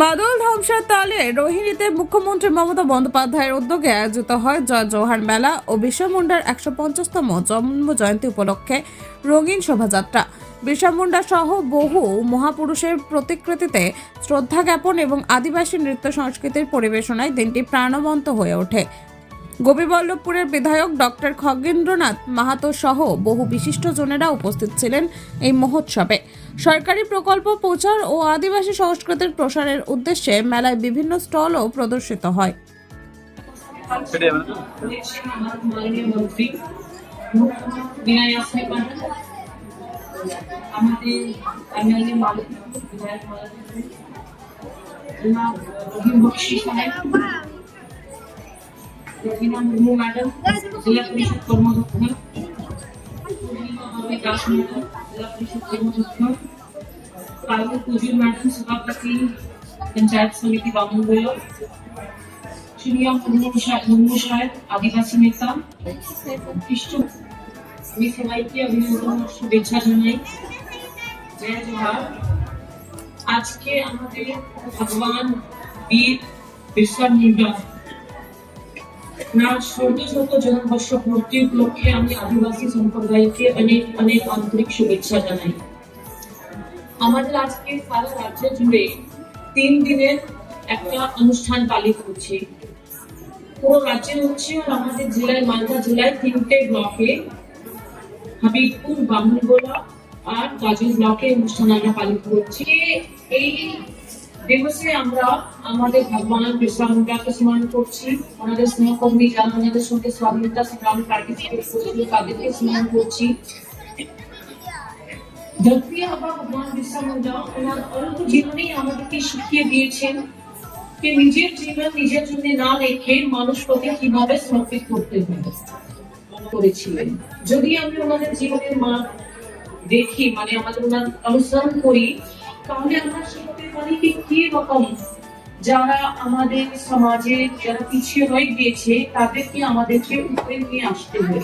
মাদল ধ্বংসের তালে রোহিণীতে মুখ্যমন্ত্রী মমতা বন্দ্যোপাধ্যায়ের উদ্যোগে আয়োজিত হয় জয় জোহার মেলা ও বিরসা মুন্ডার একশো পঞ্চাশতম জন্ম জয়ন্তী উপলক্ষে রঙিন শোভাযাত্রা। বিরসা মুন্ডা সহ বহু মহাপুরুষের প্রতিকৃতিতে শ্রদ্ধা জ্ঞাপন এবং আদিবাসী নৃত্য সংস্কৃতির পরিবেশনায় দিনটি প্রাণবন্ত হয়ে ওঠে। গোপীবল্লভপুরের বিধায়ক ডক্টর খগেন্দ্রনাথ মাহাতো সহ বহু বিশিষ্টজনেরা উপস্থিত ছিলেন এই মহোৎসবে। সরকারি প্রকল্প প্রচার ও আদিবাসী সংস্কৃতির প্রসারের উদ্দেশ্যে মেলায় বিভিন্ন স্টলও প্রদর্শিত হয়। আমাদের लक्ष्मीना मुर्मू मैडम जिला परिषद कर्मदक्ष विकास मैडम जिला परिषद कर्मदक्ष पालू कुजूर मैडम सभापति पंचायत समिति बामनगोला श्रीया मुर्मू शायद आदिवासी नेता इष्टु मैं सबाई के अभिनंदन और शुभेच्छा जानाई जय जोहार आज के हमारे भगवान वीर बिरसा मुंडा বিরসা মুন্ডা শত জন্মবর্ষ পূর্তি উপলক্ষে আমি আদিবাসী সম্প্রদায়কে অনেক অনেক আন্তরিক শুভেচ্ছা জানাই। আমাদের আজকে সারা রাজ্য জুড়ে তিন দিনের একটা অনুষ্ঠান পালিত হচ্ছে। পুরো রাজ্যে হচ্ছে আর আমাদের জেলায়, মালদা জেলায় তিনটে ব্লকে হাবিবপুর, বামুনগোলা আর গাজল ব্লকে অনুষ্ঠান আমরা পালিত করছি। এই দিবসে আমরা আমাদের ভগবান স্মরণ করছি। ওনাদের স্নেহকর্মী ওনাদের সঙ্গে স্বাধীনতা তাদেরকে স্মরণ করছি। নিজের জীবন নিজের জন্য না রেখে মানুষ প্রতি কীভাবে সমর্পিত করতে হবে। করেছিলেন। যদি আমি ওনাদের জীবনের মান দেখি মানে আমাদের ওনার অনুসরণ করি তাহলে আমরা শিখতে পারি কি কি রকম যারা আমাদের সমাজে যারা পিছিয়ে রয়ে গিয়েছে, তাদেরকে আমাদেরকে উপরে নিয়ে আসতে হবে।